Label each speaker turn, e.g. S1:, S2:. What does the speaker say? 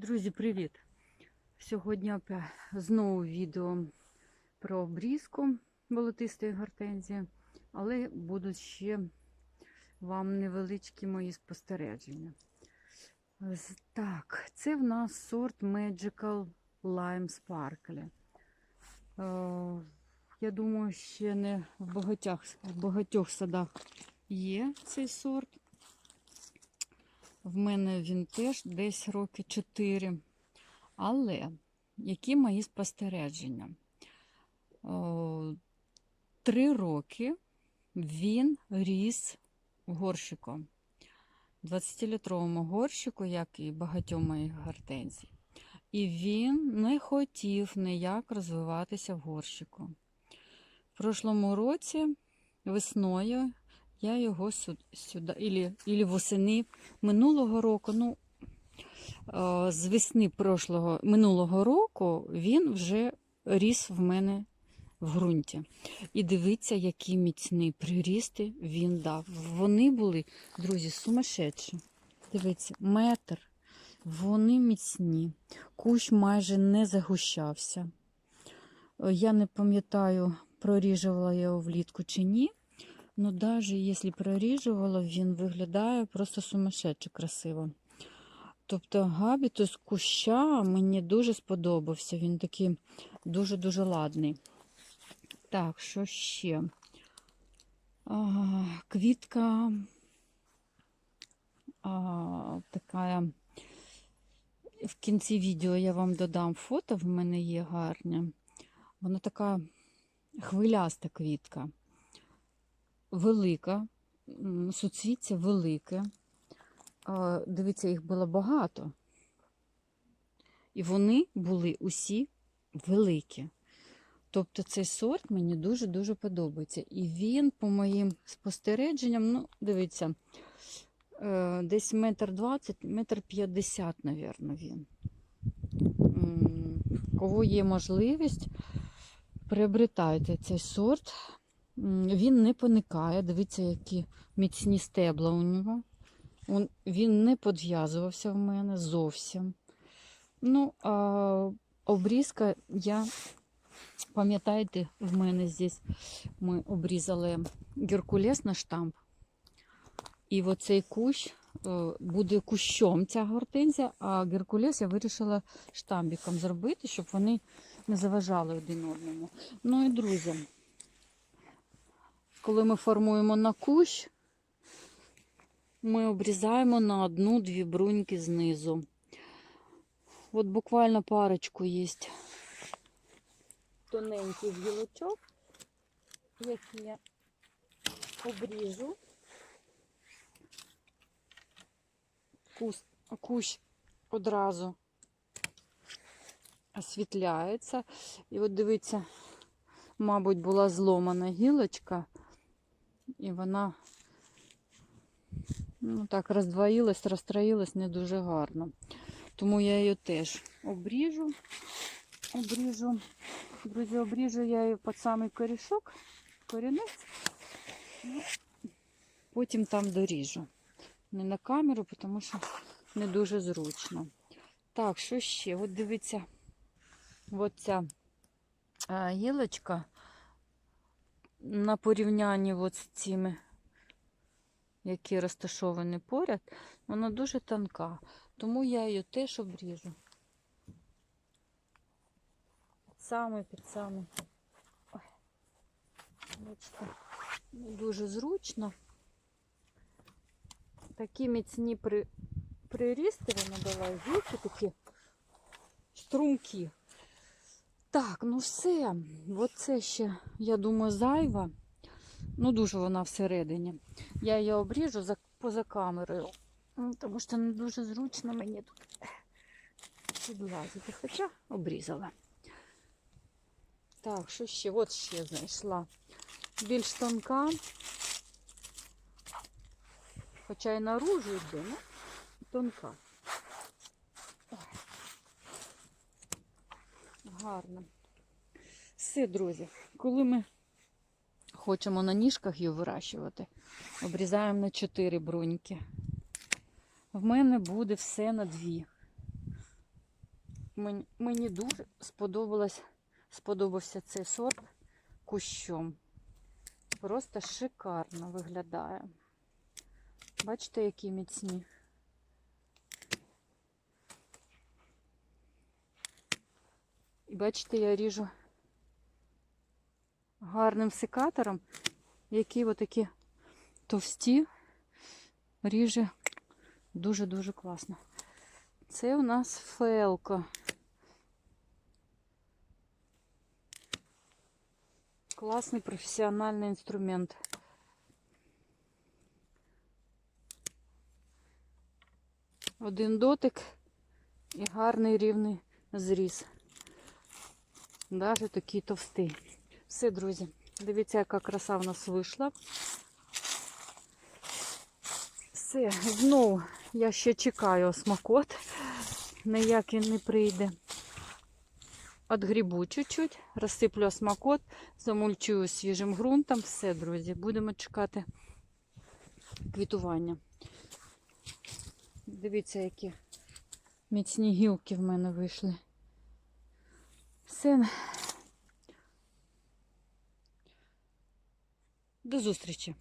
S1: Друзі, привіт! Сьогодні знову відео про обрізку болотистої гортензії, але будуть ще вам невеличкі мої спостереження. Так, це в нас сорт Magical Lime Sparkle. Е, Я думаю, ще не в багатьох, в багатьох садах є цей сорт. В мене він теж десь роки 4. Але які мої спостереження? Три роки він ріс горщиком. 20-літровому горщику, як і багатьом моїх гортензій. І він не хотів ніяк розвиватися в горщику. В прошлому році весною я його сюди, сюди ілі, восени минулого року, ну, е, з весни прошлого, минулого року він вже ріс в мене в ґрунті. І дивіться, які міцні прирісти він дав. Вони були, друзі, сумасшедші. Дивіться, метр. Вони міцні. Кущ майже не загущався. Е, Я не пам'ятаю, проріжувала я його влітку чи ні. Ну, навіть якщо проріжувала, він виглядає просто сумасшедше красиво. Тобто габітус куща мені дуже сподобався. Він такий дуже-дуже ладний. Так, що ще? А, квітка а, така. В кінці відео я вам додам фото, в мене є гарне. Вона така хвиляста квітка велика, суцвіття велике. Дивіться, їх було багато. І вони були усі великі. Тобто цей сорт мені дуже-дуже подобається. І він, по моїм спостереженням, ну, дивіться, е, десь метр двадцять, метр п'ятдесят, напевно, він. Кого є можливість, приобретайте цей сорт. Він не поникає. Дивіться, які міцні стебла у нього. Він не подв'язувався в мене зовсім. Ну, а обрізка, я, пам'ятаєте, в мене здесь ми обрізали геркулес на штамп. І оцей кущ е, буде кущом ця гортензія, а геркулес я вирішила штамбіком зробити, щоб вони не заважали один одному. Ну і друзі, коли ми формуємо на кущ, ми обрізаємо на одну-дві бруньки знизу. От буквально парочку є тоненький гілочок, які я обріжу. Кущ одразу освітляється. І от дивіться, мабуть, була зломана гілочка, і вона ну, так роздвоїлась, розстроїлась не дуже гарно. Тому я її теж обріжу. Обріжу. Друзі, обріжу я її під самий корішок, корінець. Ну, потім там доріжу. Не на камеру, тому що не дуже зручно. Так, що ще? От дивіться, от ця а, гілочка на порівнянні от з цими, які розташовані поряд, вона дуже тонка. Тому я її теж обріжу. Самий, під. Ой. Бачите, дуже зручно. Такі міцні при... прирісти вона дала такі струмки. Так, ну все. Оце ще, я думаю, зайва. Ну, дуже вона всередині. Я її обріжу за, поза камерою. Тому що не дуже зручно мені тут підлазити. Хоча обрізала. Так, що ще? От ще знайшла. Більш тонка. Хоча і наружу йде, ну, тонка. Гарно. Все, друзі, коли ми хочемо на ніжках її вирощувати, обрізаємо на 4 бруньки. В мене буде все на дві. Мені, мені дуже сподобалось, сподобався цей сорт кущом. Просто шикарно виглядає. Бачите, які міцні. Бачите, я ріжу гарним секатором, які отакі товсті ріже дуже-дуже класно. Це у нас фелка. Класний професіональний інструмент. Один дотик і гарний рівний зріз. Навіть такий товстий. Все, друзі, дивіться, яка краса в нас вийшла. Все, знову я ще чекаю смакот. Він не прийде. Отгрібу чуть-чуть, розсиплю осмакот, замульчую свіжим ґрунтом. Все, друзі, будемо чекати квітування. Дивіться, які міцні гілки в мене вийшли. Все. До зустрічі!